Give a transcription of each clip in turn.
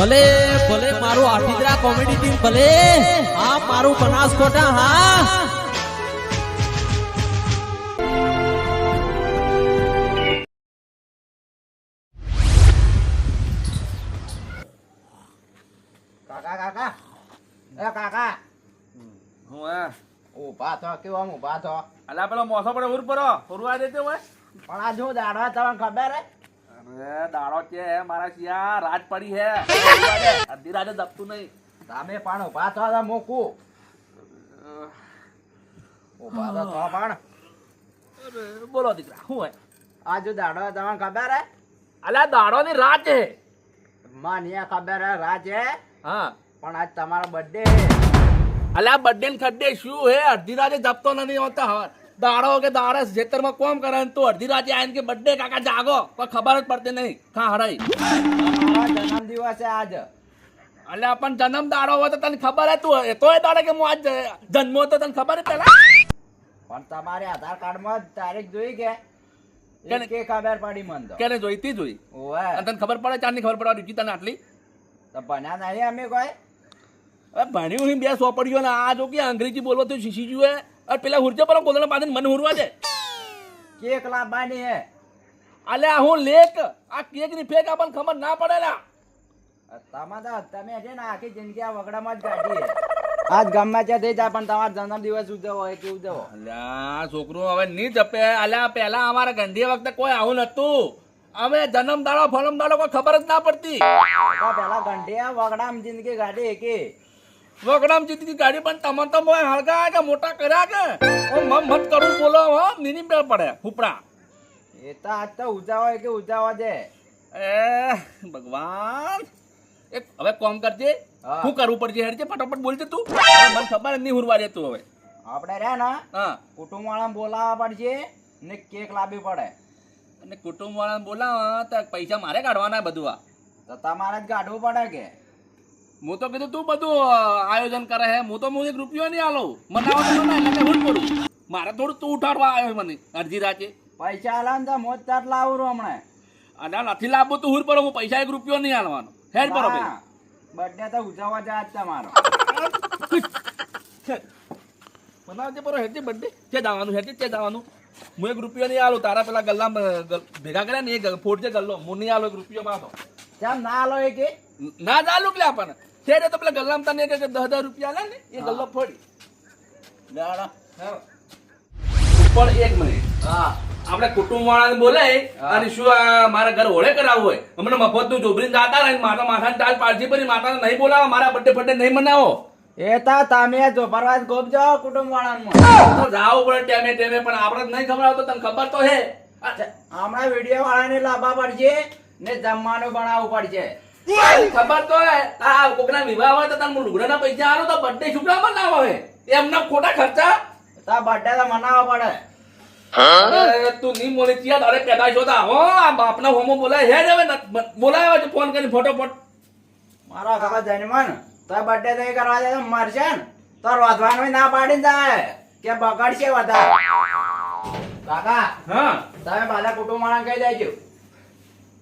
ભલે ભલે મારું આઠિદ્રા કોમેડી ટીમ ભલે હા મારું બનાસકોટા હા. કાકા કાકા. એ કાકા. હું હે ઊભા થો કેવો ઊભા થો? અલા પેલો મોસો પડે ઉર પરો ઉરવા દેતો હોય પણ આ શું દાડવા તમને ખબર હે? દાડો કે હે મારા શિયા રાત પડી હે. અડધી રાતે દબતું નહીં. તમે પણ ઊભા થવા તો મોકુ. ઊભા તો થો પણ. બોલો દીકરા શું હે? આ જો દાડો હે તમને ખબર હે? અલા દાડો ની રાત હે. માનિયા ખબર હે રાજ હે. હા. પણ આજ તમારો બર્થડે અલા બર્થડે ને ખડ્ડે શું હે? અડધી રાતે દબતો નથી હોતા હવે દાડો કે દાડે ખેતરમાં કોમ કરે તો અડધી રાતે આવીને કે બર્થડે કાકા જાગો કોઈ ખબર જ પડતી નહીં. ખા હરાઈ? જન્મ દિવસે આજ. અલ્યા પણ જન્મ દાડો હોય તો તને ખબર હે તું એ દાડે કે હું આજ જન્મો તો તને ખબર જ પેલા? પણ તમારે આધાર કાર્ડમાં માં તારીખ જોઈ કે? કેને? કે ખબર પડી મન તો. કેને જોઈતી જોઈ. ઓય અને તને ખબર પડે ચારની ખબર પડે રુચિ તને આટલી? તો ભણ્યા નહીં અમે કોઈ? ભણ્યું બે સોપડીઓ ને આ જો કે અંગ્રેજી બોલવા તો શીખી ગયું અરે પેલા હુરજો પર કોદળા બાંધીને મને હુરવા દે. કેક લાવવાની હે. અલ્યા હું લેક આ કેકની ફેક આપણને ખબર ના પડે લા તમે તો તમે છે ને આખી જિંદગી આ વગડામાં જ કાઢી છે. આજ ગમે તે થઈ જાય પણ તમારો જન્મ દિવસ ઉજવો હોય કે ઉજવો અલ્યા છોકરો હવે નહીં જપે. અલ્યા પેલા અમારા ગંધી વખતે કોઈ આવું નતું અમે જન્મ દાડો ફલમ દાડો કોઈ ખબર જ ના પડતી. તો પેલા ઘંટિયા વગડામાં જિંદગી કાઢી કે? વગડામ જીતી ગાડી પણ તમને તો મોય હળગા કે મોટા કર્યા કે? ઓ મમ મત કરું બોલો હો નીની બે પડે ફૂપડા એ તો આજ તો ઉજાવા કે ઉજાવા દે. એ ભગવાન. એક હવે કોમ કરજે. શું કરવું પડશે હેડજે ફટાફટ બોલજે તું. મને ખબર નહીં હુરવા તું હવે. આપણે રહ્યા ને હા. કુટુંબ વાળા બોલાવવા પડશે ને કેક લાવવી પડે. અને કુટુંબ વાળા બોલાવા તો પૈસા મારે કાઢવાના બધું આ. તો તમારે જ કાઢવું પડે કે? હું તો કીધું તું બધું આયોજન કરે હે. હું તો હું એક રૂપિયો નહીં આલો. મનાવો તો મનાય એટલે હું જ કરું. મારે થોડું તું ઉઠાડવા આવ્યો મને અડધી રાતે. પૈસા આલા ને તો મોજ તાર લાવું છું હમણાં. અને નથી લાવવું તું હુર પડો હું પૈસા એક રૂપિયો નહીં આલવાનો. હેડ ભાઈ બર્થડે તો ઉજવવા જાય જ તમારો. મનાવજે પરો હેડજે બર્થડે છે જવાનું હેડજે છે જવાનું હું એક રૂપિયો નહીં આલું તારા પેલા ગલ્લા ભેગા કર્યા ને એ ફોડજે ગલ્લો. હું નહીં આલો એક રૂપિયો માથો. કેમ ના આલો એ કે. ના ચાલુ કે આપણને છેડે તો પેલા ગલ્લામ તને કે દસ હજાર રૂપિયા લે ને એ ગલ્લો ફોડી. દાડા ઉપર એક મિનિટ. હા. આપણે કુટુંબ વાળાને બોલે અને શું મારા ઘર હોળે કરાવવું હોય? હમણાં મફતનું જોબરીને દાતા રહે માતા માથા તાજ પાડજી પડી માતાને નહીં બોલાવો મારા બર્થડે બર્થડે નહીં મનાવો. એ તા તમે જો પરવાજ ગોપજો કુટુંબ વાળામાં તો જાવું પડે ટેમે ટેમે પણ આપણે નહીં ખબર આવતો તને ખબર તો હે. હમણાં વીડિયો વાળાને લાભા પડશે ને જમવાનું બનાવવું પડશે ખબર તો હે આ કોકના વિવાહ હોય તો તને લુગડાના પૈસા આલો તો બર્થડે શુક્લા મનાવો હે. એમના ખોટા ખર્ચા? તો બર્થડે તો મનાવવા પડે. તું નહીં મોલી ચિયા તારે પેદા શોધા હો આ બાપના હોમો બોલાય હે હવે બોલાયો છે ફોન કરીને ફોટોફોટ. મારો કાકા જન્મન તો બર્થડે તો કરવા જાય મરશે ને. તો રોધવાનું ના પાડી જાય. કે બગડશે વધારે કાકા હા? તમે બધા કુટુંબ વાળા કહી દેજો.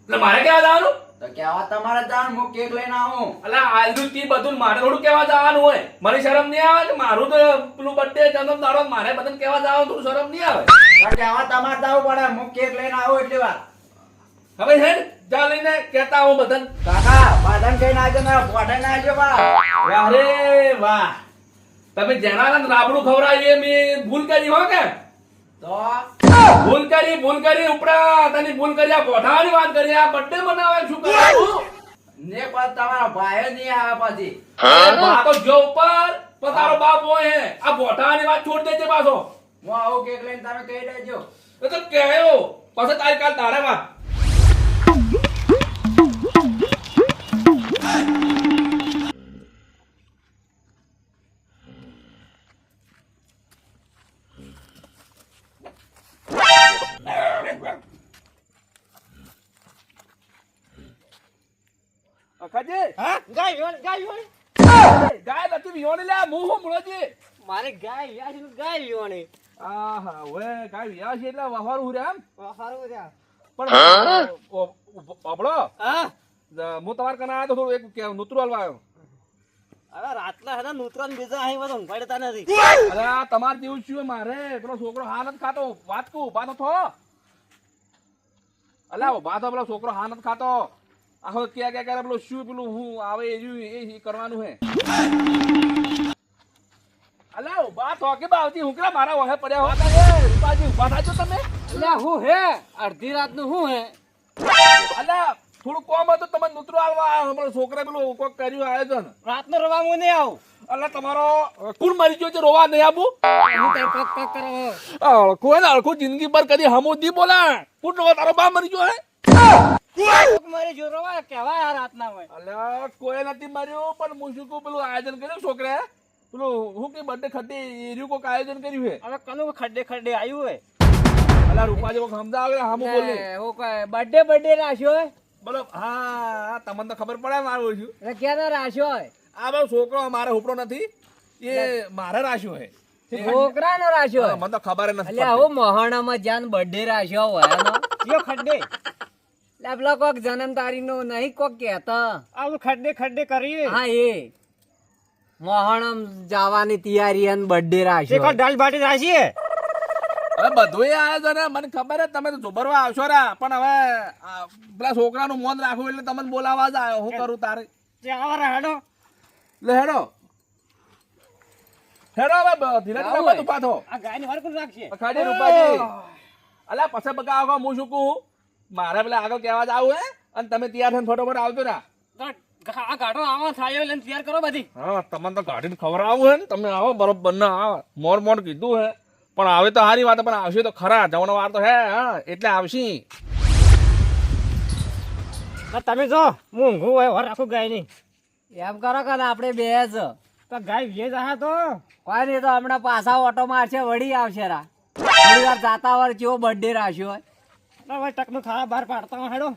એટલે મારે કેવા જવાનું? તો કેવા તમારે જવાનું હું કેક લઈને આવું. અલા આલદું તી બધું મારે થોડું કેવા જવાનું હોય. મને શરમ નહીં આવે કે મારું તો પેલું બર્થડે જન્મ દાડો મારે બધું કેવા જવાનું થોડું શરમ નહીં આવે. તો કેવા તમારે જવું પડે હું કેક લઈને આવું એટલી વાર. હવે હે જા લઈને કહેતા હું બધન. કાકા કઈ કહીને આવજો ને ફોટે ના આવજો બા. અરે વાહ. તમે જેના રાબડું ખવડાવીએ મેં ભૂલ કરી હો કે? તો ભૂલ કરી ભૂલ કરી ઉપરા તને ભૂલ કરી આ પોઠાવાની વાત કરી આ બર્થડે મનાવે શું કરું ને પણ તમારા ભાઈ નહીં આવે પછી. બા તો જો ઉપર પણ બાપ હોય હે. આ ગોઠાવાની વાત છોડ દેજે પાછો. હું આવું કેક લઈને તમે કહી દેજો. તો કહેયો. પછી તારી કાલ તારે વાત. અખાજી હા? ગાય લે હું મુળોજી મારે ગાય વ્યાજ ગાય વિહોણી. આહા હવે ગાય વિયા છે એટલે વહારું હું. પણ ઓબળો તમારે કને તો થોડું એક કે- નૂતરું હાલવા આવ્યો હવે રાતના હેને નૂતરા બીજા અહીં બધા ઊંઘાડતા નથી. અરે તમાર જેવું શું મારે. પેલો છોકરો હા નથી ખાતો વાત કુ ઊભા તો થો. અલા ઊભા તો પેલો છોકરો હા નથી ખાતો. આખો ક્યાં ક્યાં ક્યારે પેલો શું પેલું હું આવે એ એ કરવાનું હે. અલા ઊભા તો કે બાવતી હું કેલા મારા વહે પડ્યા હો? એ. રૂપાજી ઊભા થાજો તમે? એટલે હું હે? અડધી રાતનું હું હે? અલા થોડું કોમ હતું તમે નુતરો આવવા આવ્યો છોકરા પેલું કોક કર્યું આયોજન રાતનો રવા હું નહીં આવું. અલા તમારો કુણ મરી ગયો છે રોવા નહીં હું કરો અળખું હે ને અળખું જિંદગી પર કદી હમું દી બોલા નો તારો બા મરી ગયો હે? મારી જો કેવા આ રાતના હોય. અલ્યા કોઈ નથી મર્યું પણ હું શું કહું પેલું આયોજન કર્યું છોકરા? પેલું હું કે બર્થડે ખડે એર્યું કોક આયોજન કર્યું છે? હવે કનું ખડ્ડે ખડ્ડે આવ્યું હોય. અલા રૂપાજી કોક સમજાવે હમું બોલે હું કઈ બર્થડે બર્થડે રાખ્યો બોલો હા હા, તમને તો ખબર પડે મારું છું ક્યાં રાખ્યો હોય? આ બધો છોકરો મારે ઉપડો નથી એ મારે રાખ્યો હે છોકરાનો રાખ્યો હા, મને તો ખબર નથી એટલે આવો મહાણામાં જાન બર્થડે રાખ્યો હોય ખડ્ડે પેલો કોક જન્મ તારીખ નો નહીં કોક કેતા આવું ખડ્ડે ખડ્ડે કરીએ. હા એ. મોહણમ જવાની તૈયારી અને બર્થડે રાખ્યો. દાલ બાટી રાખીએ હવે બધું આયોજન ને મને ખબર હે તમે તો જુબરવા આવશો રા. પણ હવે આ પેલા છોકરાનું મોન રાખવું એટલે તમને બોલાવા જ આવ્યો. હું કરું તારે? હેડો. લે હેડો. હેડો હવે ધીરે ધીરે બધું પાછો. આ ગાયની વાર રાખશે ખાડી રૂપાજી. અલા પછી બકા આગળ હું શું કહું? મારે પેલા આગળ કહેવા જ આવું હે? અને તમે તૈયાર થઈને ફટોફટ આવજો રા આ. ગાડો આવો થાય લઈને તૈયાર કરો બધી. હા તમને તો ગાડીને ખબર આવું હે ને તમે આવો બરોબર ના આવો. મોર મોર કીધું હે. પણ આવે તો સારી વાત પણ આવશે તો ખરા જવાનો વાર તો હે હા એટલે આવશી. તમે જો હું ઊંઘું હોય વર રાખું ગાય નહીં એમ કરો કે આપણે બે જ. તો ગાય વેજ હા તો. કોઈ નહીં તો હમણાં પાછા ઓટો મારશે વળી આવશે રા. થોડી વાર જાતા વાર કેવો બર્થડે રાખ્યો હોય. હવે ટકનું ખાવા બહાર પાડતા હેડો.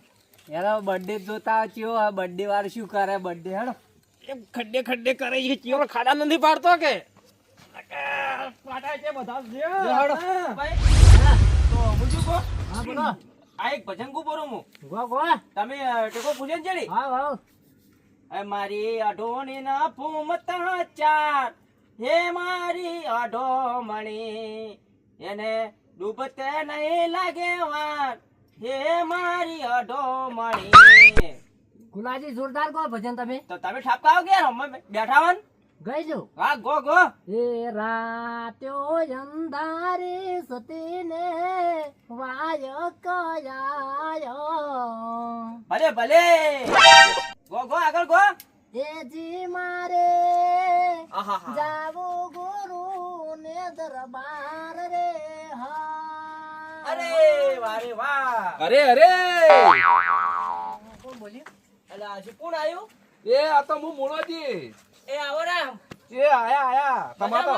એનો બર્થડે જોતા ચિયો આ બર્થડે વાર શું કરે બર્થડે હેડો. એમ ખડ્ડે ખડ્ડે કરે છે ચિયો. ખાડા નથી પાડતો કે? પાટા છે બધા હેડો. તો હું શું હા બોલો. આ એક ભજન કુ બોલું હું? ગો ગો તમે ટેકો પૂજે ને? ચડી હા. હા મારી અઢોણી ના ફૂમતા ચાર હે મારી અઢોમણી એને ડૂબતે નહીં લાગે વાર હે મારી અઢોમણી ગુલાજી જોરદાર ગો ભજન તમે. તો તમે ઠાપકા આવો કે યાર? અમે બેઠા હોન ગઈ જો હા ગો ગો. એ રાત્યો અંધારે સતીને વાય કયાયો. ભલે ભલે. ગો ગો આગળ ગો. એ જી મારે. જાવો ને દરબાર રે હા અરે વારે વાહ. અરે અરે! કોણ બોલ્યું? એટલે આજે કોણ આવ્યું એ આ તો હું મૂળોજી. એ આવો રામ એ આયા આયા. તમારો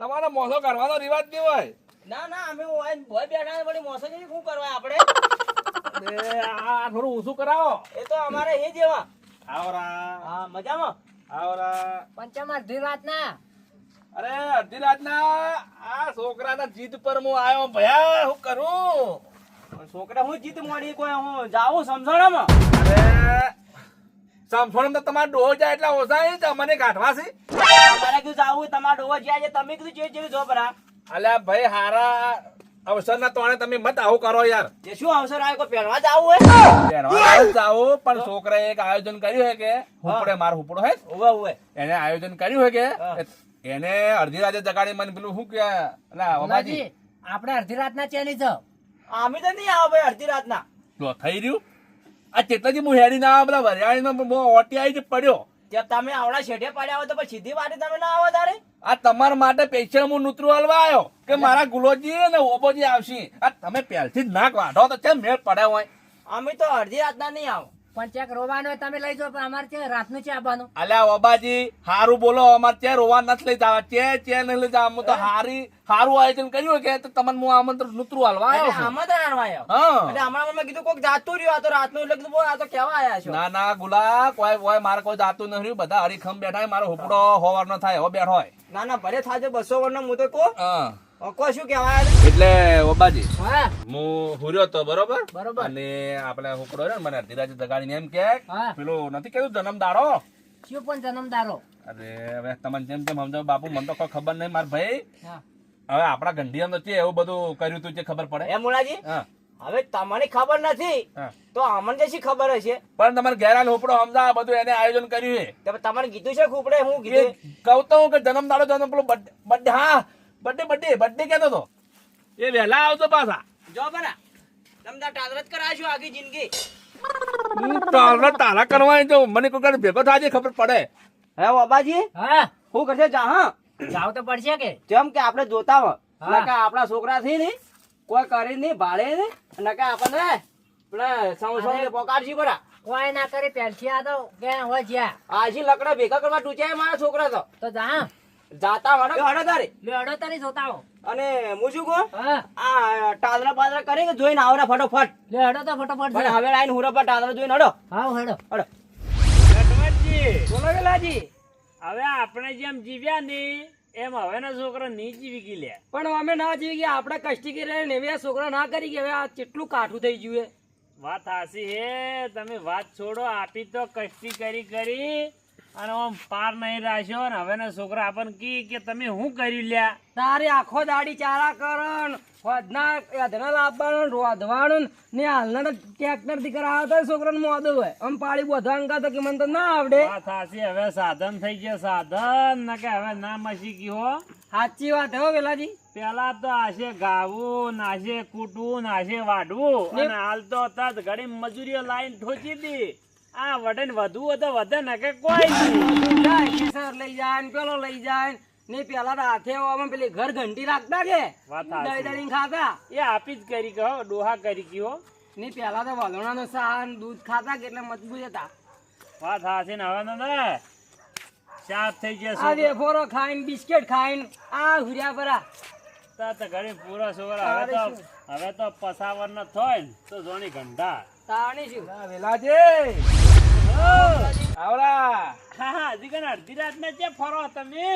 તમારો મોસો કરવાનો રિવાજ નહીં હોય? ના ના અમે ઓય બેઠા વળી મોસે જેવી શું કરવા આપણે? એ આ થોડું ઊંચું કરાવો. એ તો અમારે એ જેવા. આવરા. હા મજામાં? આવરા. પંચમ અડધી રાત ના અરે અડધી રાતના આ છોકરાના જીદ પર હું આવ્યો. ભયા હું કરું? છોકરા હું જીત મોડી કોઈ હું જાઉં સમસણામાં અરે સમફળ તો તમારે ડોહો જાય એટલે ઓછા મને છે. કીધું જાવું તમારા ડોવા જ્યાં છે તમે કીધું જે જેવી જો પરા અલ્યા ભાઈ હારા અવસરના તોણે તમે મત આવું કરો યાર. એ શું અવસર આવ્યો કોઈ પહેરવા જાવું હોય? પહેરવા જ પણ છોકરાએ એક આયોજન કર્યું છે કે હુપડે માર હુપડો હે. ઉવે ઉવે. એને આયોજન કર્યું છે કે એને અડધી રાતે જગાડી મને પેલું શું કે? અલા બાબાજી આપણે અડધી રાત ના ચેની છો? અમે તો નહીં આવો ભાઈ અડધી રાતના. તો થઈ રહ્યું? આ ચેટલાજી હું હેરી ના પેલા વરિયાળીમાં બહુ ઓટી આવી પડ્યો. ત્યાં તમે આવડા શેઠે પડ્યા હોય તો પછી સીધી વાટે તમે ના આવો તારે? આ તમારા માટે પેશન હું નૂતરું હલવા આવ્યો કે મારા ગુલોજી અને ઓબોજી આવશે. આ તમે પહેલથી જ નાક વાઢો તો કેમ મેળ પડ્યા હોય? અમે તો અડધી રાતના નહીં આવો. પણ ચેક રોવાનો તમે લઈ જાઓ પણ અમારે છે રાતનું છે આવવાનું અલ્યા ઓબાજી હારું બોલો અમારે ચે રોવા નથી લઈ જવા. ચે ચે નહીં લઈ જવા. હું તો હારી હારું આયોજન કર્યું કે તમને હું આમંત્રણ નૂતરું હાલવા આવ્યો છું. આમંત્રણ હાલવા આવ્યો હા. એટલે હમણાં મેં કીધું કોઈક જાતું રહ્યું આ તો રાતનું. એટલે કીધું આ તો કેવા આયા છો? ના ના ગુલા કોઈ કોઈ મારે કોઈ જાતું નથી રહ્યું. બધા હરીખમ બેઠા મારો હુપડો હોવાર નો થાય હો બેઠો હોય. ના ના ભલે થાજે બસો વર્ષનો હું તો કહું. હા. ઓકો શું કહેવાય? એટલે ઓબાજી હું. હુર્યો તો બરોબર? બરોબર. અને આપણે છોકરો છે મને અડધી રાતે એમ કે પેલું નથી કેવું જન્મ દાડો શું પણ જન્મદારો અરે હવે તમને જેમ તેમ સમજાવ બાપુ મને તો કોઈ ખબર નહીં માર ભાઈ. હવે આપણા ગંઢિયા છે એવું બધું કર્યું તું જે ખબર પડે. એ મુલાજી હા. હવે તમને ખબર નથી તો અમને શી ખબર હશે? પણ તમારે ઘેરા લોપડો સમજા બધું એને આયોજન કર્યું છે. તમારે કીધું છે ખૂપડે હું કીધું? કહું તો કે જન્મ દાડો જન્મ પેલો બધા હા બર્થડે બર્થડે બર્થડે કહેતો તો. એ વહેલા આવતો પાછા. જો બરા તમને ટાદરત કરાશું આખી જિંદગી. હું તારા તારા કરવાની તો મને કોઈ વાર ભેગો થાય ખબર પડે. હે બાબાજી હા? હું કરશે? જા હા. જાવ તો પડશે કે? જેમ કે આપણે જોતા હોય. હા. નકા આપણા છોકરા થી ને કોઈ કરી નહીં ભાડે નહીં નકા આપણને પેલા ને પોકારજી બરા કોઈ ના કરી પેલથી આ તો કે હોય જ્યાં. આજી લકડા ભેગા કરવા ટૂંચાય મારા છોકરા તો. તો જા જાતા વાળો હડો તારે જોતા અને હું શું કહું? આ ટાદરા પાદરા કરી કે જોઈને આવરા ફટોફટ? લેડો તો ફટોફટ અને હવે આઈને હુરા પર ટાદરા જોઈને હડો હા હેડો હડો બોલો હવે આપણે જેમ જીવ્યા ને એમ હવેના છોકરા નહીં જીવી ગઈ લે પણ અમે ના જીવી ગયા. આપણે કષ્ટી કરી રહ્યા ને એવા છોકરા ના કરી ગયા. હવે આ કેટલું કાઠું થઈ ગયું વાત હાસી હે. તમે વાત છોડો. આપી તો કષ્ટી કરી કરી. અને આમ પાર નહીં રાખ્યો ને હવેના છોકરા આપણને કી કે તમે શું કરી લ્યા? તારે આખો દાડી ચારા કરણ વધના અધના લાવવાનું રોધવાનું ને હાલના ટ્રેક્ટરથી કરાવતા હોય છોકરાને મોદો હોય આમ પાડી બોધવાનું કાં કે મને તો ના આવડે. વાત હાસી હવે સાધન થઈ ગયા સાધન. ને કે હવે ના મસી ગયો સાચી વાત હો પેલાજી પેલા તો આશે ગાવું નાશે કૂટવું નાશે વાઢવું. અને હાલ તો તત ઘડી મજૂરીઓ લાઈન ઠોચી દી આ વડન વધુ વધુ તો વધે ને કે કોઈ સર લઈ જાય ને પેલો લઈ જાય. ને પેલા તો હાથે આમાં પેલી ઘર ઘંટી રાખતા કે? હાચી. દળી ખાતા. એ આપી જ કરી કહો ડોહા કરી ગયો. ને પેલા તો વલોણા નો સાન દૂધ ખાતા કે એટલે મજબૂત હતા. વાત હાસી ને હવે તો ને શાક થઈ આ જશે વેફરો ખાઈને બિસ્કેટ ખાઈને આ હુર્યા પરા તો ઘરે પૂરા સોરા હવે તો હવે તો પસાવર ન થોય ને તો જોણી ઘંટા તાણી શું વેલાજી આવરા હા. હા હજી કને અડધી રાત ને જે ફરો તમે.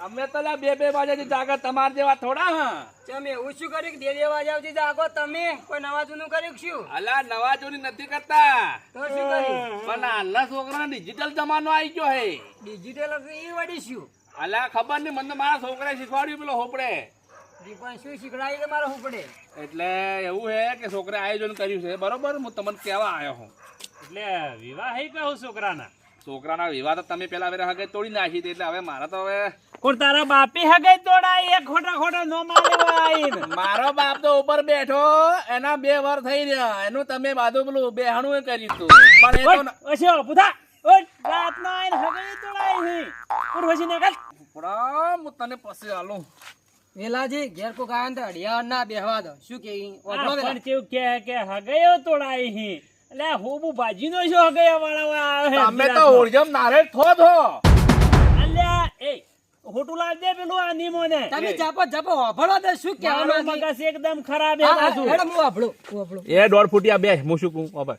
અમે તો લા બે બે વાગ્યાથી જાગો તમાર જેવા થોડા હા. ચમ એવું શું કર્યું બે બે આવતી જાગો તમે? કોઈ નવા જૂનું કર્યું શું? અલા નવા ચોરી નથી કરતા. તો શું કર્યું? પણ આલા છોકરા ડિજિટલ જમાનો આવી ગયો હે. ડિજિટલ એ વળી શું? અલા ખબર નહીં મને તો મારા છોકરાએ શીખવાડ્યું પેલો હોપડે. એટલે એવું હે કે છોકરા આયોજન કર્યું છે. બરોબર હું તમને કહેવા આવ્યો હું. એટલે વિવાહ કહું છોકરાના? છોકરાના વિવાહ તો તમે પેલા વેરા હગે તોડી નાખી હતી એટલે હવે મારા તો હવે કોણ તારા બાપી હગે તોડાય? એ ખોટા ખોટા નો મારે મારો બાપ તો ઉપર બેઠો એના બે વાર થઈ રહ્યા. એનું તમે બાજુ પેલું બેહાણું એ કર્યું તું પણ એ તો પુધા રાત ના આઈને હગે તોડાય હે. ઉર વસી ને કાલ? પણ હું તને પછી હાલું. વેલાજી ઘેર કો ગાયન તો અડિયા ના બેહવા દો. શું કે ઓઢો વેલા. પણ કેવું કે કે હગયો તોડાય હે. એટલે હોબુ બાજી નો છો હગયા વાળા આવે તમે તો ઓરજમ નારે થો થો અલ્યા એ હોટું લાવ દે પેલું આ નીમો ને તમે જાપો જાપો ઓભળો દે શું કે કહેવાનું મગસ એકદમ ખરાબ હે. હેડો હું વાપરું હું એ દોડ ફૂટિયા બે હું શું કહું હવે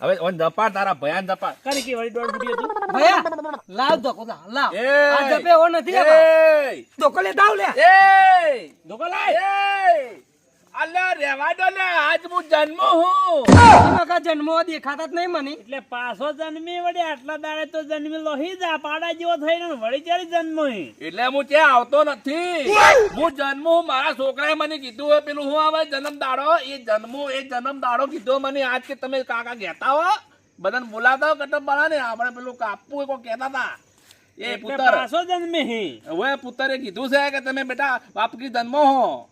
હવે ઓન જપા તારા ભયાન જપા કરી કે વળી દોડ ફૂટી હતી? ભયા? લાવ ધોકો લાવ લાવ. એ. આ જપે ઓ નથી એ. ધોકો લેતા આવ લે એ. ધોકો લાય. એ. અલ્યા રેવા દો ને આજ હું જન્મ હું. એમાં જન્મો દેખાતા જ નહીં મને. એટલે પાછો જન્મી વળી આટલા દાડે તો જન્મી લોહી જા પાડા જેવો થઈને વળી ચાલી જન્મ હે. એટલે હું ત્યાં આવતો નથી. હું જન્મ મારા છોકરાએ મને કીધું પેલું હું આવે જન્મ દાડો? એ જન્મ એ જન્મ દાડો કીધો મને આજ કે તમે કાકા કહેતા હો? બધાને બોલાતા હો કટમ બના ને આપણે પેલું કાપવું કોઈ કહેતા હતા. એ પુત્ર. પાછો જન્મે હી. હવે પુત્રે કીધું છે કે તમે બેટા બાપકી જન્મો હો.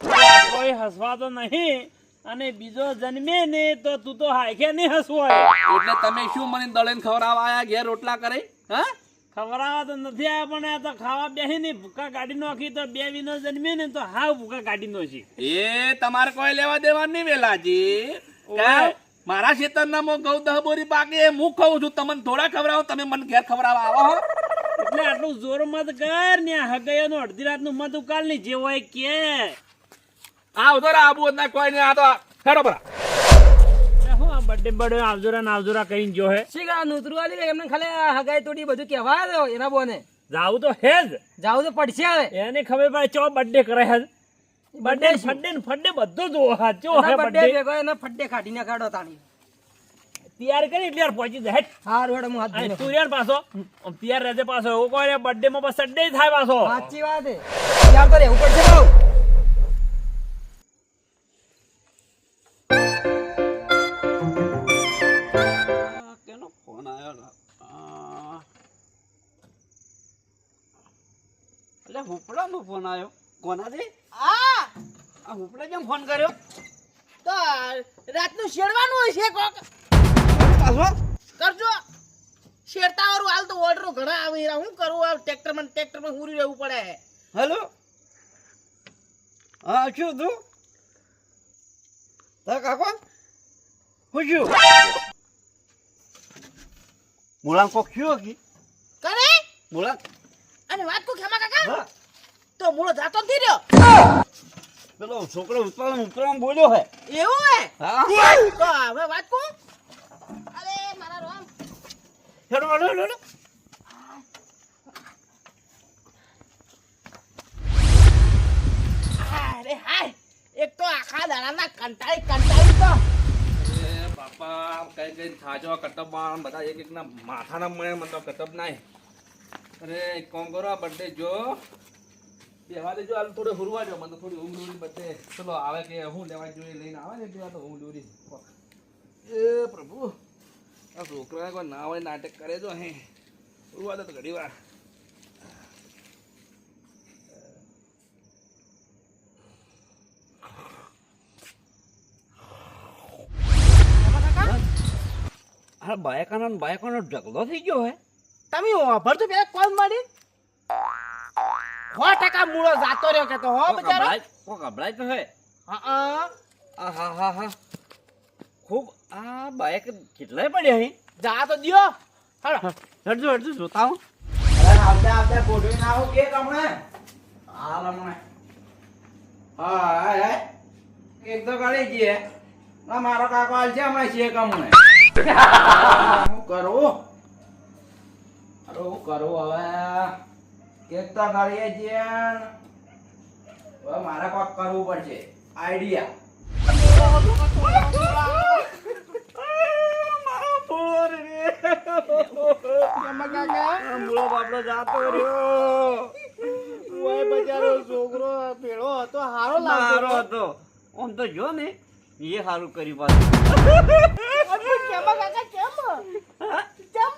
કોઈ હસવાતો નહીં અને બીજો જન્મે ને તો તું તો હાઈકે નહીં હસવો. એટલે તમે શું મને દળેન ખવડાવવા આયા ઘેર રોટલા કરે? હા? ખવડાવવા તો નથી આવ્યા પણ આ તો ખાવા બેહી ને ભૂકા કાઢી નાખી તો બે વિનો જન્મે ને તો હા ભૂકા કાઢી નાખી. એ તમારે કોઈ લેવા દેવા નહીં વેલાજી? મારા ખેતરના માં ઘઉં દહ બોરી પાકે હું ખાઉં છું તમને થોડા ખવડાવો તમે મને ઘેર ખવડાવવા આવો? એટલે આટલું જોર મત કર ને આ નો અડધી રાતનું મત ઉકાલની જે હોય કે. આ ઉધર આબુ ના કોઈ ને આ તો હેડો બરા હું બર્થડે બર્થડે આવજોરા ને આવજોરા કરીને જો હે. શી આ નૂતરું આલી એમને ખાલી હગાઈ તોડી બધું કહેવા દો એના બોને. જાવું તો હે જ. જાવું તો પડશે હવે. એને ખબર પડે ચો બર્થડે કરે હે બર્થડે ફડ્ડે ને ફડ્ડે બધું જ સાચો હે એના birthday. બર્થડે ભેગો એને ફડ્ડે તાણી. તૈયાર કરી એટલે યાર પહોંચી જાય. હાર હેડો હું હાથ તું યાર પાછો તૈયાર રહેજે પાછો. એવું કોઈ બર્થડે માં બસ સડે થાય પાછો. સાચી વાત છે યાર તો રહેવું પડશે બહુ. કેનો ફોન આવ્યો એટલે હુપડાનો ફોન આવ્યો કોનાથી આ હુપડે કેમ ફોન કર્યો? તો રાતનું શેડવાનું હોય છે કોક? કરજો. શેડતા વાળું હાલ તો ઓર્ડરો ઘણા આવી રહ્યા. હું કરું આ ટ્રેક્ટરમાં ટ્રેક્ટરમાં હુરી રહેવું પડે. હેલો. હા શું તું? હા કાકો? હું છું. મુલામ કોક શું કી કરે? મુલામ અને વાત કો ખેમા કાકા? તો મૂળો જાતો નથી રહ્યો. પેલો છોકરો ઉતરાણ ઉતરાણ બોલ્યો હે. એવું હે? હા. તો હવે વાત કો અરે મારા રામ હેડો હેડો હેડો અરે હાય, એક તો આખા દાડાના કંટાળી કંટાળી તો. એક એક માથાના મળે મને કટબ નાય. અરે, એક કામ કરો, આ બર્થડે જો. બેવા દેજો હુરવા જો મને થોડી ઊંઘ દોરી બર્થડે ચલો, આવે કે હું લેવા જોઈએ, લઈને આવે ને એટલે તો ઊંઘ એ પ્રભુ. આ છોકરા કોઈ ના હોય નાટક કરે તો અહીં. ઉડવા તો ઘડી વાર. હા બાયકાનો બાયકાનો ઢગલો થઈ ગયો હે. તમે વાપર તો પેલા કોલ મારી? સો ટકા મૂળો જાતો રહ્યો કે તો હો બચારો. કોક અભડાય તો હે. હા હા. હા હા હા. ખૂબ આ બાઈક કેટલાય પડ્યા અહીં? જા તો દિયો. હાલો. હટજો હટજો જોતા હું. આવતા આવતા ગોઠવીને આવો કે કમણે હાલ રમણે હા હા હા. એક તો કરી જઈએ ના મારો કાકો હાલ છે હમણાં છે કમણે હું કરું? અરે હું કરું હવે? કેક તો કાઢીએ છીએ. હવે મારે કોક કરવું પડશે. આઈડિયા. છોકરો ભેળો હતો હારો મારો હતો આમ તો જો ને એ સારું કર્યું પાછું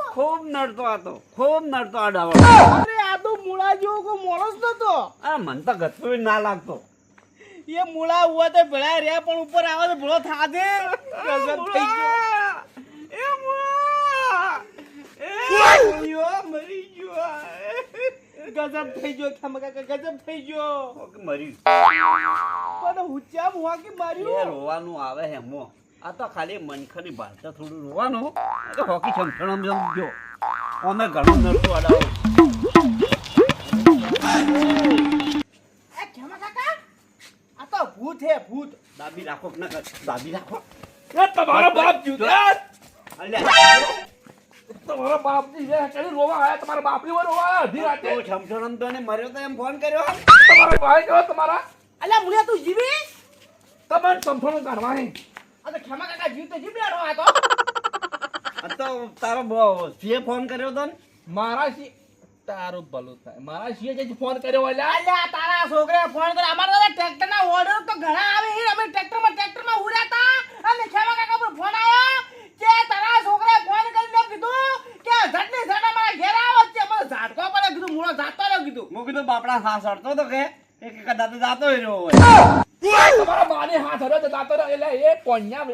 ખૂબ નડતો હતો ખૂબ નડતો આ અરે આ તો મૂળા જેવો કોઈ મોણસ નતો. આ મન તો ગતું ના લાગતો. એ મૂળા હુआ તો ભેળા રહ્યા પણ ઉપર આવે તો ભેળો થાજે. ગજબ થઈ ગયો. એ મૂળા! એ મૂળિયો મરી ગયો. ગજબ થઈ ગયો કેમાં કાકા ગજબ થઈ ગયો. મરી મર્યું. પણ હુચ્ચા મુવા કે એ રોવાનું આવે હેમો આ તો ખાલી મનખરી ભાષા થોડું રોવાનું. તો હોકી અમે ઘણું અડાવો. તો ભૂત હે ભૂત. દાબી રાખો ના કર દાબી રાખો એ તમારો બાપ જુદા. અલ્યા. તમારા બાપની કરી રોવા આયા તમારા બાપની રોવા આયા અડધી રાતે. તો છમછણમ તો ને મર્યો તો એમ ફોન કર્યો તમારો ભાઈ કેવો તમારા. અલ્યા મુળિયા તું જીવી તમે સંફોન કાઢવા હે આ તો ખેમા કાકા જીવ તો જીવ બેઠો આ તો. તો તારો સીએ ફોન કર્યો તો મારા સી તારું ભલું થાય. મારા શિયે જે ફોન કર્યો એટલે અલ્યા તારા છોકરે ફોન કર્યો. અમારા તો ટ્રેક્ટર ના ઓર્ડર તો ઘણા આવે હે અમે ટ્રેક્ટરમાં ટ્રેક્ટરમાં ઉડ્યા અને ખેમા કાકા પર ફોન આવ્યો કે તારા છોકરે ફોન કરીને કીધું કે ઝટની ઝટ અમારા ઘેર આવો છે. મને ઝાટકો પડે કીધું મૂળો જાતો રહ્યો કીધું. મેં કીધું બાપડા હા સડતો તો કે એક એક તો જાતો રહ્યો હોય. તમારા બાને હાથ હરો તો દાતો રહ્યો. એટલે એ પોણ્યા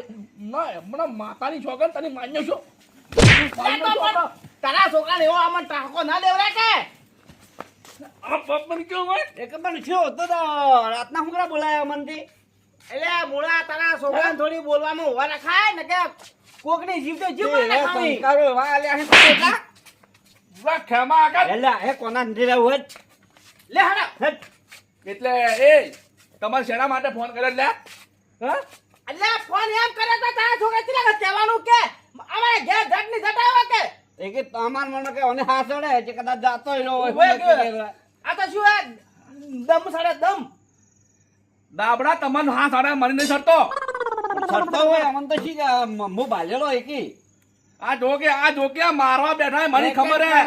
ના હમણાં માતાની છોકરા તને માન્યો છો? તારા છોકરા એવો આમાં ટાંકો ના લેવરાય કે? આ બાપ મને કેવું હોય? એ પણ થયો તો તો રાતના હુંકરા બોલાયા મનથી એટલે બોલા તારા છોકરાને થોડી બોલવામાં હોવા રખાય ને કે કોકની જીવ તો જીવ એ ને સંસ્કારો એવા આલ્યા છે તો એટલા. ખેમા આગળ. એલા એ કોના નથી રહ્યો હોય લે હડા. એટલે એ તમારે શેના માટે ફોન કર્યો? લે. હા? અલ્યા ફોન એમ કરે તો તારા છોકરા ચીલા કહેવાનું કે અમારે ઘેર ઝટની ઝટ આવે કે એ કે તમાર મને કે અને હાસડે છે કદાચ જાતો ન હોય. આ તો શું હે? દમ સાડે દમ. દાબડા તમને હા સાડા મરી નહીં સરતો સરતો હોય અમને તો શી મો હું બાજેલો એકી આ ઢોકે આ ઢોકે આ મારવા બેઠા હે, મને ખબર હે.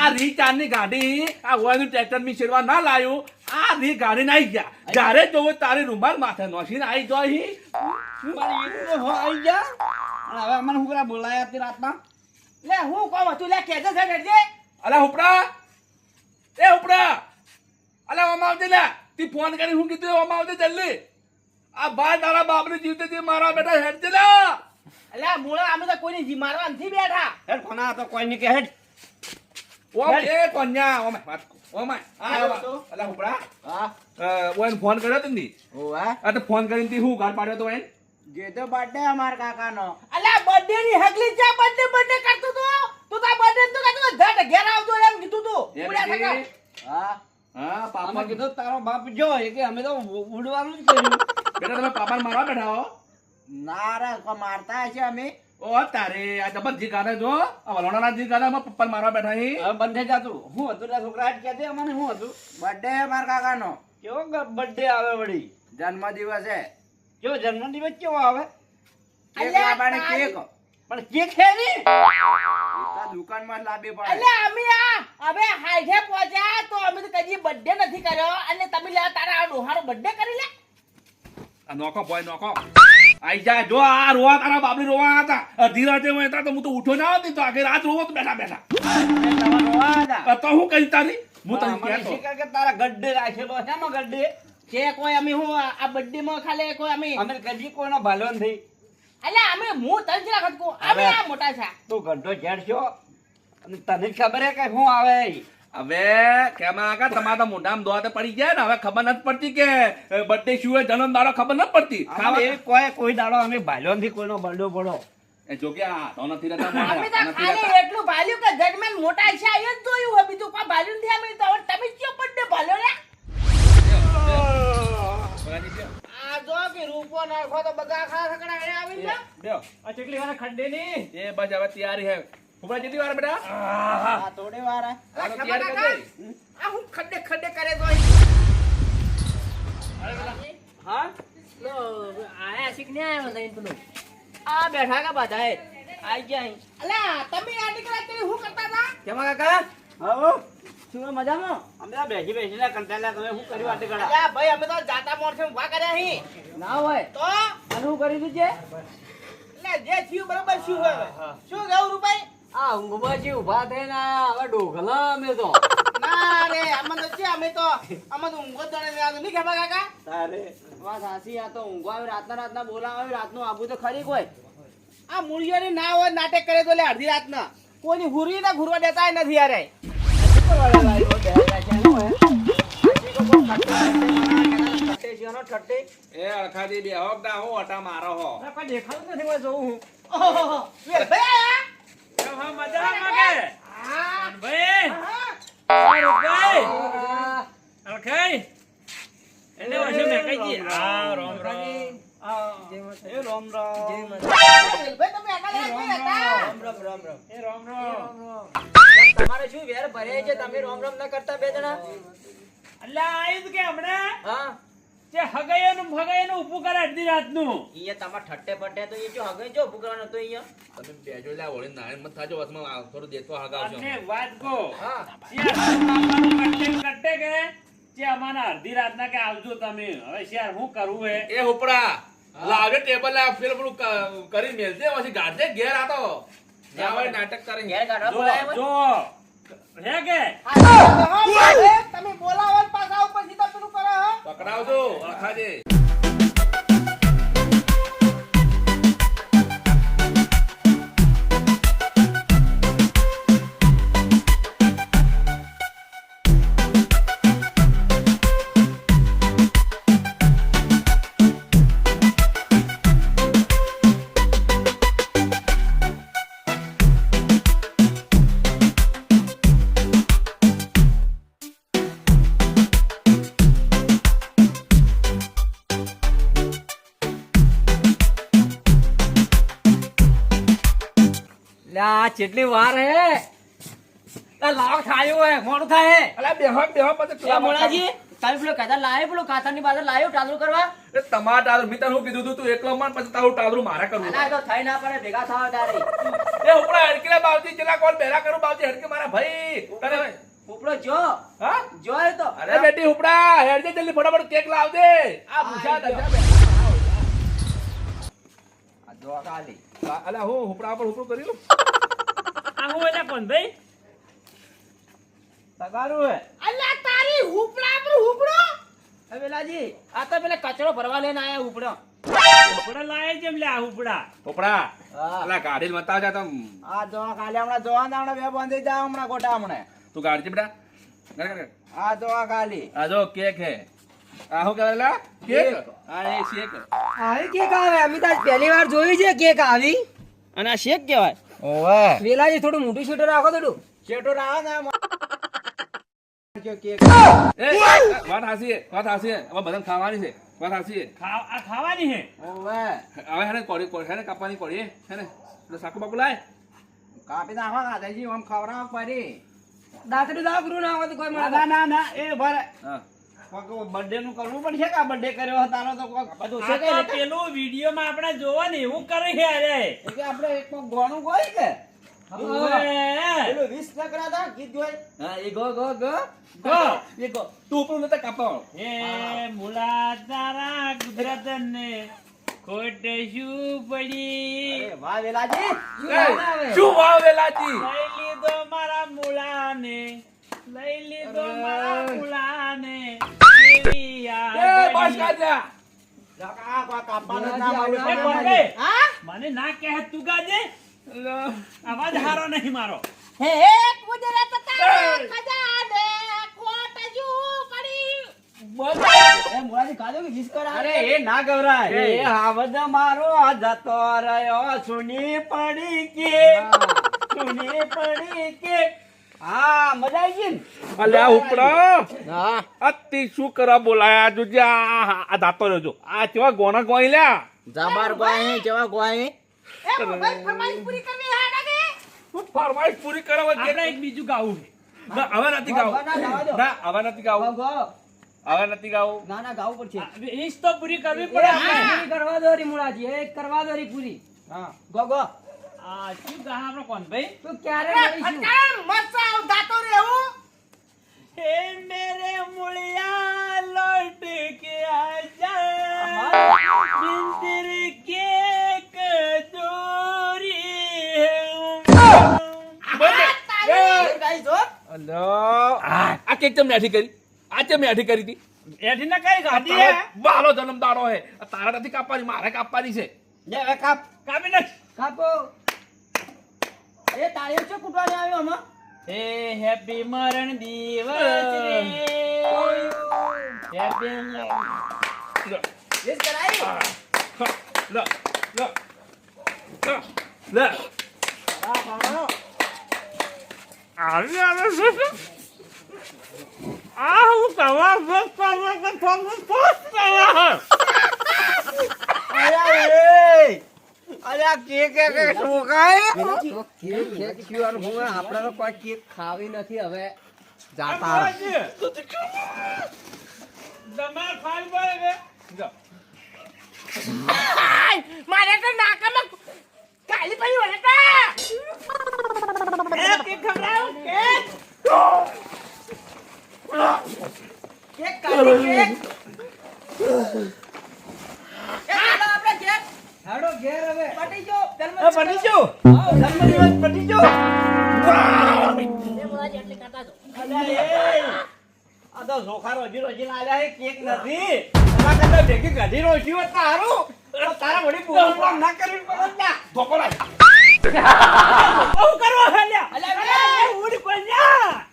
આ રી ચારની ગાડી આ ઓયનું ટ્રેક્ટર મી શેરવા ના લાયો. આ રી ગાડી ના આવી ગયા. જ્યારે જોવો તારી રૂમાલ માથે નોસીને આવી જાય હી. પણ એ તો હો આઈ જા હવે અમને કરા બોલાયા હતી રાતના? લે હું કોમ હતું? લે કેજે છે હેડજે અલા ઉપડા. એ ઉપડા. અલા ઓમાં આવજે લે. તી ફોન કરી હું કીધું ઓમાં આવજે જલ્દી. આ બાર તારા બાપને જીવતે જીવ મારા બેટા હેડ છે લે. અલ્યા મોળા અમે તો કોઈની જી મારવા નથી બેઠા. હેડ કોના તો કોઈ નહીં કે હેડ. ઓમ એ કોન્યા ઓમે વાત ઓમે આ આવા. અલા ઉપડા. હા. અ, ફોન કર્યો તને ઓ આ તો ફોન કરીને તી હું ગાળ પાડ્યો તો એન જે તો બર્થડે અમાર કાકાનો. અલ્યા બર્થડે ની હકલી છે બર્થડે બર્થડે કરતો તું તું તાર બર્થડે તો કરતું તું ઘેર આવજો એમ કીધું તું. ઉડ્યા થકા હા. હા પાપા કીધું તારો બાપ જો એ કે અમે તો ઉડવાનું જ કર્યું. બેટા તમે પાપાને મારવા બેઠા હો? નારા રે મારતા છે અમે. ઓ તારે આ જબર જી ગાને જો. આ વલોણાના જી ગાને માં પપ્પા મારવા બેઠા હી. હવે બંધ જાતું. હું હતું ના છોકરા હેડ કહેજે અમને શું હતું. બર્થડે માર કાકાનો. કેવો બર્થડે આવે વળી? જન્મદિવસ છે હે. કેવો જન્મદિવસ કેવો આવે? કેક લાવવાની અમે તો અમે તો કરી ઉઠો ના આવતી તો આખી રાત રોવો બેઠા બેઠા. તો હું કઈ તારી? હું તને તારા ગડ્ડે રાખેલો છે કે કોઈ અમે હું આ બર્થડે માં ખાલે કોઈ અમે અમે કદી કોઈનો ભાલો નહીં. અલ્યા અમે હું તને જરા રાખત અમે આ મોટા છે તું ઘંટો છો અને તને ખબર હે કે હું આવે હવે કેમાં આગા તમારા મોઢામાં દોતે પડી ગયા ને હવે ખબર નથી પડતી કે બર્થડે શું હોય જન્મ દાડો ખબર નથી પડતી ખાવા એ કોઈ કોઈ દાડો અમે ભાલ્યો નથી કોઈનો બરડો પડો એ જો કે આ તો નથી રહેતા અમે તો ખાલી એટલું ભાલ્યું કે જજમેન મોટા છે એ જ જોયું હોય બીજું કોઈ ભાલ્યું નથી અમે તો તમે કયો બર્થડે ભાલ્યો લે આ જો કે રૂપો નાખો તો બધા આખા સકડા એને આવી ગયા બેહો. આ કેટલી વાર ખંડે ની. એ બસ હવે તૈયારી હે. ફૂફડા કેટલી વાર બેટા. આ થોડી વાર. આ તૈયાર કાકા? કરજે. આ હું ખડ્ડે ખડ્ડે કરે તો હા? લો, આયા શીખ આયો લઈને પેલું. આ બેઠા કા બધા એ આઈ ગયા અલા તમે આ દીકરા તે શું કરતા હતા? કેમાં કાકા? હા. શું મજામાં? અમે બેસી બેસીને કંટાળ્યા તમે શું કર્યું આટલી ઘડા ભાઈ અમે તો જાતા મોરસે ઊભા કર્યા હી. ના હોય. તો? અને શું કરી દીધું એટલે જે થયું બરોબર શું હોય શું કેવું રૂપાઈ? આ ઊંઘમાંથી ઊભા થઈને હવે ડોકલા અમે તો. ના રે અમે તો છે અમે તો અમે તો ઊંઘો જ નહીં ખબર કાકા? તારે. વાત સાચી આ તો ઊંઘવા રાતના રાતના બોલાવે રાતનું આબુ તો ખરી કોઈ. આ મૂળિયોની ના હોય નાટક કરે તો લે અડધી રાતના. કોઈની હુરી ના ઘુરવા દેતા નથી યાર એ. અડખાથી બે હોક ના હું અટા મારો હો કોઈ દેખાતું નથી હું જોઉં હું ઓહોહો. વેલભાઈ આયા? કેમ હા મજામાં કે હા, ભાઈ હા. રૂપભાઈ અલખાઈ એને વચ્ચે મેકાઈ આ રોમ રોમ રોમ રોમ. વેલભાઈ તમે આગળ આગળ હતા. એ રોમ રોમ તમારે શું વેર ભરે છે? તમે રોમ રોમ ના કરતા બે જણા? અલ્લા આયું કે હમણાં હા. જે હગાઈઓનું ભગાઈઓનું ઊભું કરે અડધી રાતનું. અહીંયા તમારે ઠટ્ટે પટ્ટે તો એ જો હગે જો ભૂકવાનો હતો અહીંયા તમે બેજો લે વળી નારાયણ મત થાજો વસમાં થોડું દેતો હગાવજો. અને વાત કહો. હા. કટ્ટે કટ્ટે કે જે અમારા અડધી રાતના કે આવજો તમે. હવે શિયાળ શું કરવું હે? એ ઉપડા લાવજે ટેબલ લાવ ફેર પેલું કરી મેલજે પછી ગાડજે ઘેર આતો. જાવાય નાટક કરે ઘેર કાઢવા બોલાય જો હે કે? તમે બોલાવો પાછા ઉપર સીધા પેલું કરે હો. પકડાવજો અડખાજે કેટલી વાર હે. લાવ ખાયો હે મોડું થાય હે. અલા બેહો બેહો પછી એ મોળાજી તમે પેલો કાતા લાવ્યો પેલો કાતાની બાદ લાવ્યો ટાદરું કરવા? એ તમાર ટાળું મેં હું કીધું તું એકલો માન પછી તારું ટાદરું મારે કરવું ના તો થઈ ના પડે ભેગા થાવ તારે. એ ઉપડા હડકીલા બાવજી જેના કોલ બેરા કરું બાવજી હડકે મારા ભાઈ. તને ઉપડો જો. હા? જો એ તો. અરે બેટી ઉપડા હેડજે જલ્દી ફટાફટ કેક લાવ દે આ ભૂસા દજા બે આ જો ખાલી. અલા હું ઉપડા પર ઉપડું કર્યું આ હું એટલે પણ ભાઈ. તગારું હે. અલ્યા તારી હુપડા પર હુપડો? એ વેલાજી આ તો પેલા કચરો ભરવા લઈને આયા ઉપડો ઉપડા લાય જેમ લે આ ઉપડા ઉપડા હા. અલા ગાડી મતા જા તમ. આ જો ખાલી હમણાં જોવા હમણાં બે બંધી જા હમણાં ગોટા હમણાં. તું ગાડી બેટા. આ જો ખાલી. આ જો કેક હે. આ શું કહેવાય લા? કેક. આ એ શેક. આવી કેક આવે? અમે તો આજ પહેલી વાર જોયું છે કેક આવી. અને આ શેક કહેવાય. ઓવે. વેલાજી થોડું મોટું શેટર રાખો થોડું. શેટર આવો ને આમ. કેક એ વાત હાસી વાત હાસી હવે બધાને ખાવાની છે વાત હાસી હે ખાવ- આ ખાવાની હે ઓવે. હવે હેને કોડી કોડી હેને કાપવાની કોડી હેને? એટલે સાકુ બાકુ લાય. કાપી નાખવા ગાધાજી આમ ખવડાવવા પડી દાંતડું દાખરું ના આવે તો કોઈ ના ના ના એ ભરે હા. બર્થડે નું કરવું પડશે કે બર્થડે કર્યો તારો તો કોક બધું છે આપણે જોવા ને એવું કરે છે અરે. એટલે આપણે એક કોક ગોણું કોઈ કે? ને ખોટ શું પડી? વાહ વેલાજી. શું વાવ વેલાજી? લઈ લીધો મારા મુલાને લઈ લીધો મારા મુલાને કેવી એ બસ. કાઢ્યા મને. ના કહે તું ગાજે. અવાજ હારો નહીં મારો. હે કુદરત ખજાને ખોટ જુ પડી. એ મોરાજી કાઢો કે વીસ કરા અરે એ ના ગવરાય એ હાવદ મારો જતો રહ્યો. સુની પડી કે સુની પડી કે હા મજા આવી ગઈ અલ્યા ઉપડા હા. અતિ શું કરવા બોલાયા જોજે આ આ દાતો રહેજો આ કેવા ગોણા ગોઈ લ્યા? જબર ગોઈ કેવા ગોઈ એ મોબાઈલ ફરમાઈશ પૂરી કરવી હા ડાગે હું ફરમાઈશ પૂરી કરવા કે એક બીજું ગાવું ના હવે નથી ગાવું. ના, હવે નથી ગાવું. હવે નથી ગાવું. ના ના ગાવું પડશે. આ તો પૂરી કરવી પડે. પૂરી કરવા દો રી મુળાજી એક કરવા દો રી પૂરી. હા. ગો ગો. આ શું ગાહ આપણો ભાઈ? તું ક્યારે મળીશું મસ્ત આવતો રહેવું હે. મેરે મુળિયા લોટ કે આજા. બિંદર કે કજોરી હે આ કેક તમે એઠી કરી? આ તમે એઠી કરી હતી? એઠી ના કઈ ગાડી હે. બાલો જન્મદારો હે. તારા નથી કાપવાની મારે કાપવાની છે. કાપ. કાપી નાખ. કાપો. એ તારે છે કુટવા આવ્યો અમે હે હેપી મરણ દિવસ રે. હેપી લો, વીસ કરાઈ લો, લો, લો, લો. ખાવાનો આવે આ હું બસ એ અલ્યા કેક કે તો કેક કેક ક્યુઆર હું આપણે તો કોઈ કેક ખાવી નથી હવે જાતા દમા ખાઈ પડે લો. મારે તો નાકામાં કાલી પડી વળે કા કેક ખવડાવ? કેક? કેક કાઢી કેક. આપણે કેક. હેડો ઘેર હવે. પટી જો ધર્મ એ પટી ગયું જન્મદિવસ પટી ગયો અલ્યા એ આ તો ચોખા રોજી રોજી લાવ્યા કેક નથી. એના કરતા ભેગી ગાડી રોજી હોત. તો તારા વળી બોલવાનું ના કરવી પડે ને. ધોકો. બહુ કરવા હાલ્યા. અલ્યા, એ પડ્યા.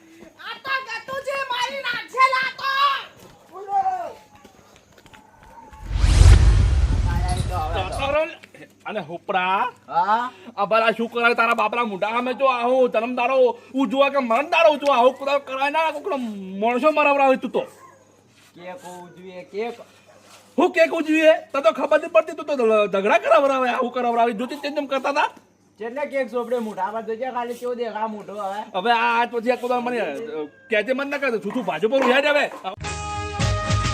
અને હોપરા હા? આ ભલા શું કરાય તારા બાપરા મોઢા અમે જો આવું જન્મદારો જોવા કે મરણદારો જો આવું કરાય કરાય ના કોકનો માણસો હોય તું તો. કેક ઉજવીએ કેક. હું કેક ઉજવીએ? તને તો ખબર નહીં પડતી તું તો ઝઘડા કરાવરાવે આવું કરાવરાવે. જોતી તેમ કરતા હતા કેટલે કેક સોપડે મોટા પર જોજે ખાલી કેવો દેખા મોટો હવે. હવે આ આજ પછી આ કોદા મને કેજે મન ના કરે છૂટું ભાજુ પર ઉઠ્યા હવે.